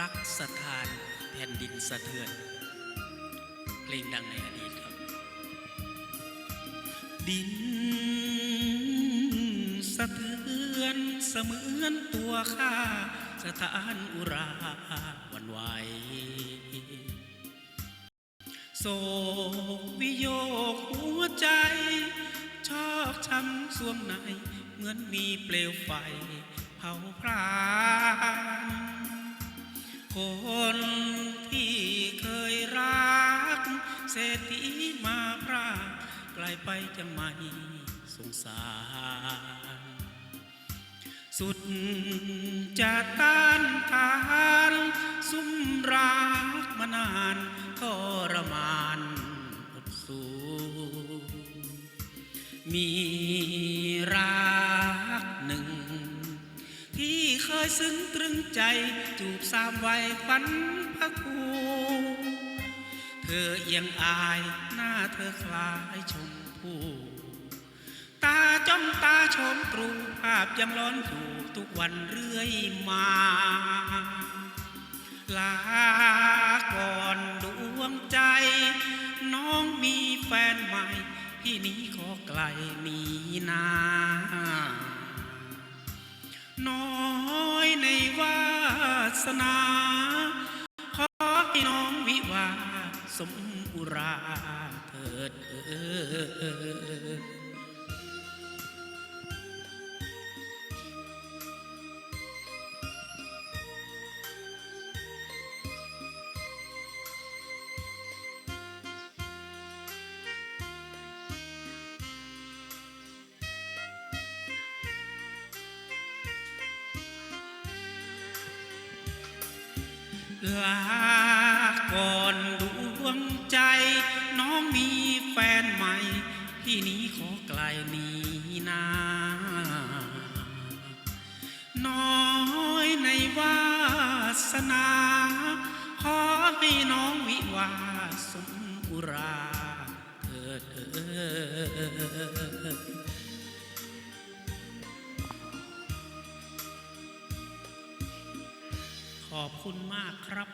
รักสถานแผ่นดินสะเทือน เพลงดังในอดีตครับ ดินสะเทือนเสมือนตัวข้าสถานอุราวันไหวโศกวิโยคหัวใจ ชอกช้ำสวงใน เหมือนมีเปลวไฟ เผาพราน คนที่เคยรัก เศรษฐีมาพรากไกลไปจะไม่สงสาร สุดจะต้านทานซุ่มรักมานานทรมานอดสูมีรัก ยซึ้งตรึงใจจูบสามวัยควันพระครูเธอเอียงอายหน้าเธอคล้ายชมพู่ตาจ้องตาชมตรูภาพยังร้อนอยู่ทุกวันเรื่อยมา ลาก่อนดวงใจ น้องมีแฟนใหม่ พี่นี้ขอไกลมีนา น้อยในวา สนา ขอให้น้องวิวาสมอุราเถิดเออ ลาก่อนดวงใจ น้องมีแฟนใหม่พี่นี้ขอไกลนี้นาน้อยในวาสนา ขอให้น้องวิวาสมอุราเถิดเอ่ย ขอบคุณมากครับ